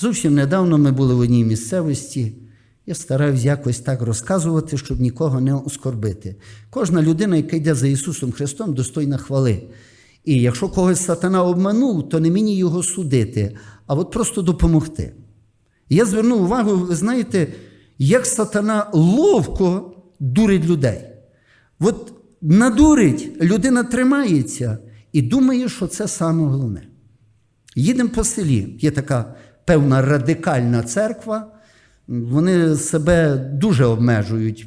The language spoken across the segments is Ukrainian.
Зовсім недавно ми були в одній місцевості. Я стараюсь якось так розказувати, щоб нікого не оскорбити. Кожна людина, яка йде за Ісусом Христом, достойна хвали. І якщо когось сатана обманув, то не мені його судити, а от просто допомогти. Я звернув увагу, ви знаєте, як сатана ловко дурить людей. От надурить, людина тримається і думає, що це саме головне. Їдемо по селі, є така певна радикальна церква, вони себе дуже обмежують.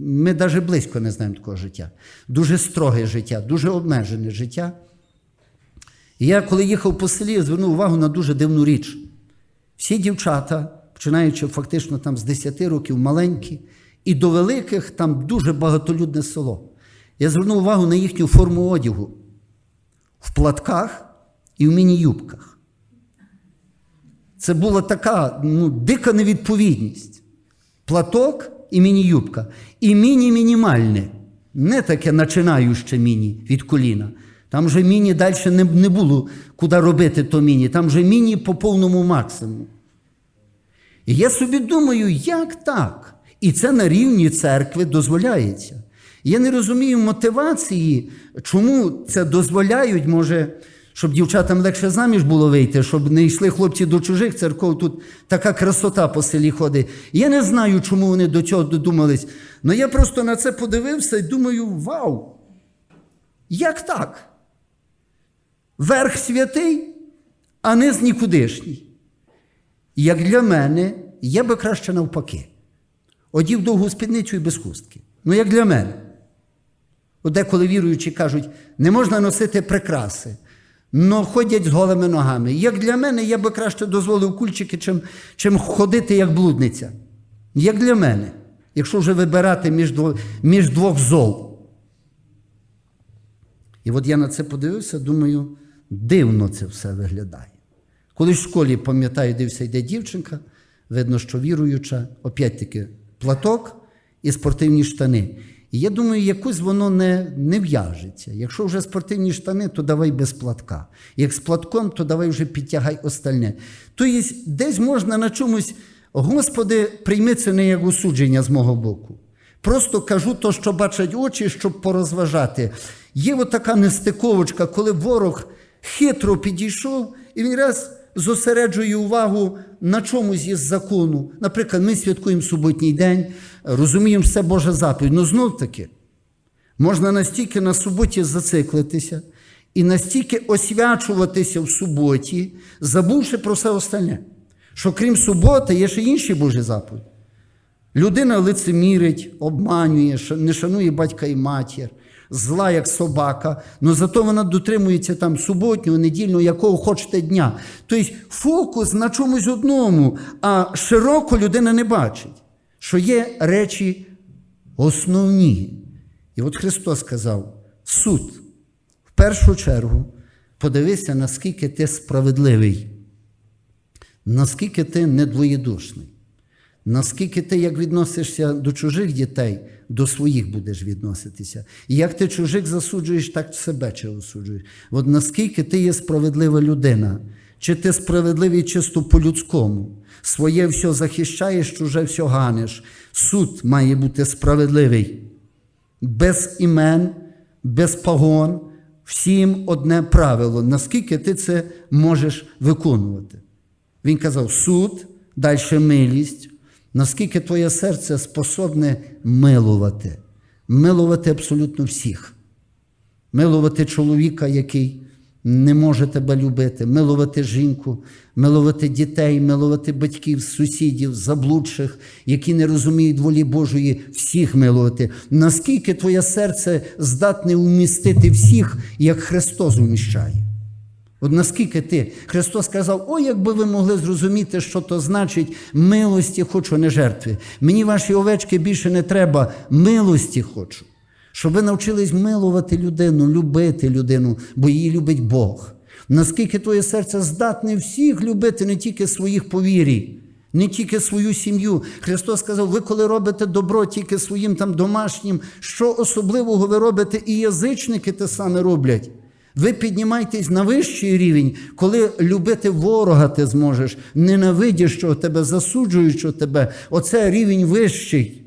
Ми навіть близько не знаємо такого життя. Дуже строге життя, дуже обмежене життя. І я, коли їхав по селі, звернув увагу на дуже дивну річ. Всі дівчата, починаючи фактично там з 10 років маленькі, і до великих там дуже багатолюдне село. Я звернув увагу на їхню форму одягу в платках і в міні-юбках. Це була така ну, дика невідповідність. Платок і міні-юбка. І міні-мінімальне. Не таке починаюче міні від коліна. Там вже міні далі не, не було куди робити то міні. Там вже міні по повному максимуму. І я собі думаю, як так? І це на рівні церкви дозволяється. Я не розумію мотивації, чому це дозволяють, може, щоб дівчатам легше заміж було вийти, щоб не йшли хлопці до чужих церков. Тут така красота по селі ходить. Я не знаю, чому вони до цього додумались. Але я просто на це подивився і думаю: вау! Як так? Верх святий, а низ нікудишній. Як для мене, я би краще навпаки. Одів довгу спідницю і без хустки. Ну, як для мене. От деколи віруючі кажуть, не можна носити прикраси, але ходять з голими ногами. Як для мене, я би краще дозволив кульчики, чим, чим ходити як блудниця. Як для мене, якщо вже вибирати між, дво, між двох зол. І от я на це подивився, думаю, дивно це все виглядає. Коли в школі, пам'ятаю, дивився, йде дівчинка, видно, що віруюча, опять-таки платок і спортивні штани. І я думаю, якось воно не, не в'яжеться. Якщо вже спортивні штани, то давай без платка. Як з платком, то давай вже підтягай остальне. Тобто, десь можна на чомусь, Господи, прийми це не як осудження з мого боку. Просто кажу то, що бачать очі, щоб порозважати. Є отака нестиковочка, коли ворог хитро підійшов, і він раз зосереджує увагу на чомусь із закону. Наприклад, ми святкуємо суботній день, розуміємо, все Боже заповідь. Ну знов таки, можна настільки на суботі зациклитися і настільки освячуватися в суботі, забувши про все остальне. Що крім суботи, є ще інші Божі заповіді. Людина лицемірить, обманює, не шанує батька і матір, зла, як собака, але зато вона дотримується там суботнього, недільного, якого хочете дня. Тобто фокус на чомусь одному, а широко людина не бачить, що є речі основні. І от Христос сказав: суд, в першу чергу, подивися, наскільки ти справедливий, наскільки ти недвоєдушний. Наскільки ти як відносишся до чужих дітей, до своїх будеш відноситися. І як ти чужих засуджуєш, так себе чи осуджуєш. От наскільки ти є справедлива людина, чи ти справедливий чисто по-людському, своє все захищаєш, чуже все ганиш. Суд має бути справедливий, без імен, без погон, всім одне правило, наскільки ти це можеш виконувати. Він казав: суд, далі милість. Наскільки твоє серце способне милувати, милувати абсолютно всіх, милувати чоловіка, який не може тебе любити, милувати жінку, милувати дітей, милувати батьків, сусідів, заблудших, які не розуміють волі Божої, всіх милувати. Наскільки твоє серце здатне вмістити всіх, як Христос вміщає? От наскільки ти, Христос сказав, о, якби ви могли зрозуміти, що то значить милості хочу, не жертви. Мені ваші овечки більше не треба, милості хочу. Щоб ви навчились милувати людину, любити людину, бо її любить Бог. Наскільки твоє серце здатне всіх любити, не тільки своїх по вірі, не тільки свою сім'ю. Христос сказав, ви коли робите добро тільки своїм там домашнім, що особливого ви робите, і язичники те саме роблять. Ви піднімаєтесь на вищий рівень, коли любити ворога ти зможеш, ненавидящого тебе, засуджуючого тебе. Оце рівень вищий.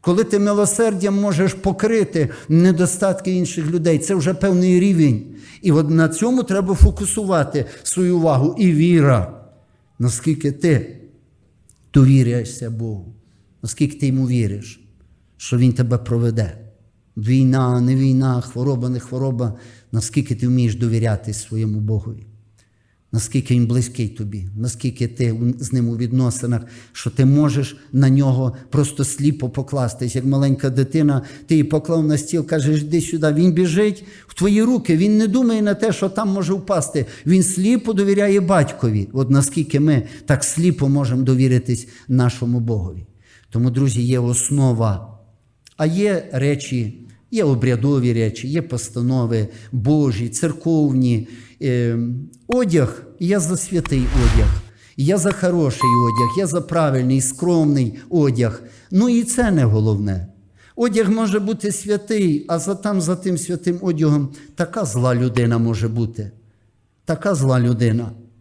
Коли ти милосердям можеш покрити недостатки інших людей, це вже певний рівень. І от на цьому треба фокусувати свою увагу і віра, наскільки ти довіряєшся Богу, наскільки ти йому віриш, що Він тебе проведе. Війна, не війна, хвороба, не хвороба, наскільки ти вмієш довіряти своєму Богові, наскільки він близький тобі, наскільки ти з ним у відносинах, що ти можеш на нього просто сліпо покластись, як маленька дитина, ти її поклав на стіл, кажеш, йди сюди. Він біжить в твої руки, він не думає на те, що там може впасти. Він сліпо довіряє батькові. От наскільки ми так сліпо можемо довіритись нашому Богові. Тому, друзі, є основа. А є речі, є обрядові речі, є постанови Божі, церковні. Е, одяг, я за святий одяг, я за хороший одяг, я за правильний, скромний одяг. Ну і це не головне. Одяг може бути святий, а за там, за тим святим одягом така зла людина може бути. Така зла людина.